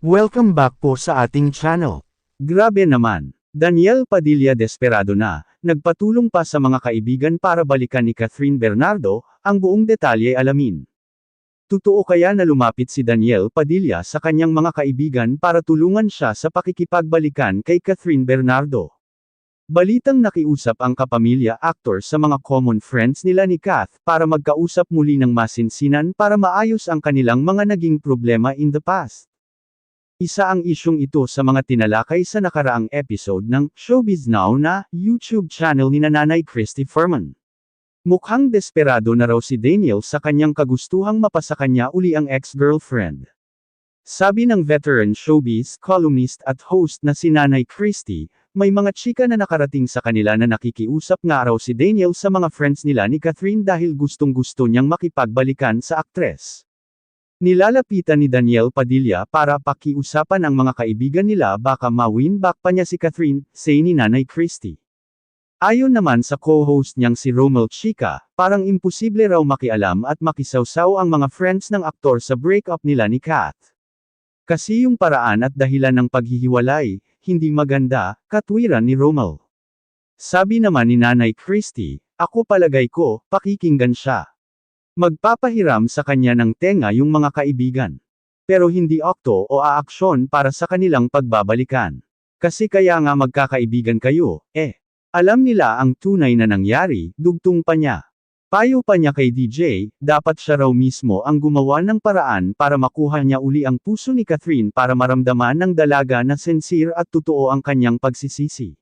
Welcome back po sa ating channel. Grabe naman. Daniel Padilla desperado na, nagpatulong pa sa mga kaibigan para balikan ni Catherine Bernardo, ang buong detalye alamin. Totoo kaya na lumapit si Daniel Padilla sa kanyang mga kaibigan para tulungan siya sa pakikipagbalikan kay Catherine Bernardo? Balitang nakiusap ang kapamilya actor sa mga common friends nila ni Kath para magkausap muli ng masinsinan para maayos ang kanilang mga naging problema in the past. Isa ang isyong ito sa mga tinalakay sa nakaraang episode ng Showbiz Now na YouTube channel ni Nanay Christy Furman. Mukhang desperado na raw si Daniel sa kanyang kagustuhang mapasa kanya uli ang ex-girlfriend. Sabi ng veteran showbiz columnist at host na si Nanay Christy, may mga chika na nakarating sa kanila na nakikiusap nga raw si Daniel sa mga friends nila ni Catherine dahil gustong gusto niyang makipagbalikan sa aktres. Nilalapitan ni Daniel Padilla para pakiusapan ang mga kaibigan nila baka ma-win back pa niya si Catherine, say ni Nanay Christy. Ayon naman sa co-host niyang si Romel Chica, parang imposible raw makialam at makisawsaw ang mga friends ng aktor sa breakup nila ni Kath. Kasi yung paraan at dahilan ng paghihiwalay, hindi maganda, katwiran ni Romel. Sabi naman ni Nanay Christy, ako palagay ko, pakikinggan siya. Magpapahiram sa kanya ng tenga yung mga kaibigan. Pero hindi okto o aaksyon para sa kanilang pagbabalikan. Kasi kaya nga magkakaibigan kayo, eh. Alam nila ang tunay na nangyari, dugtong pa niya. Payo pa niya kay DJ, dapat siya raw mismo ang gumawa ng paraan para makuha niya uli ang puso ni Catherine para maramdaman ng dalaga na sincere at totoo ang kanyang pagsisisi.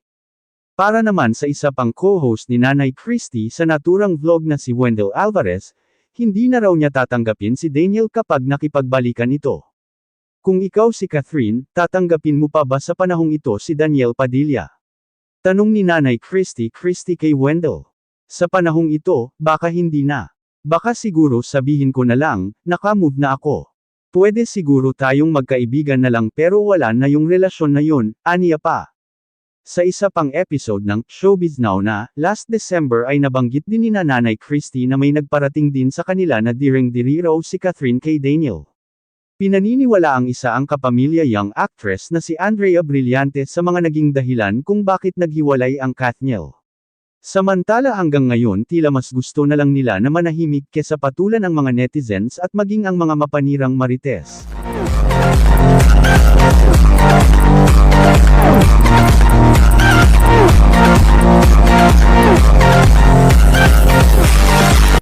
Para naman sa isa pang co-host ni Nanay Christy sa naturang vlog na si Wendell Alvarez, hindi na raw niya tatanggapin si Daniel kapag nakipagbalikan ito. Kung ikaw si Catherine, tatanggapin mo pa ba sa panahong ito si Daniel Padilla? Tanong ni Nanay Christy Christy kay Wendell. Sa panahong ito, baka hindi na. Baka siguro sabihin ko na lang, nakamove na ako. Pwede siguro tayong magkaibigan na lang pero wala na yung relasyon na yun, aniya pa. Sa isa pang episode ng Showbiz Now na, last December ay nabanggit din ni Nanay Christy na may nagparating din sa kanila na direng diri raw si Catherine kay Daniel. Pinaniniwala ang isa ang kapamilya young actress na si Andrea Brillante sa mga naging dahilan kung bakit naghiwalay ang Kathniel. Samantala hanggang ngayon tila mas gusto na lang nila na manahimik kesa patulan ang mga netizens at maging ang mga mapanirang marites.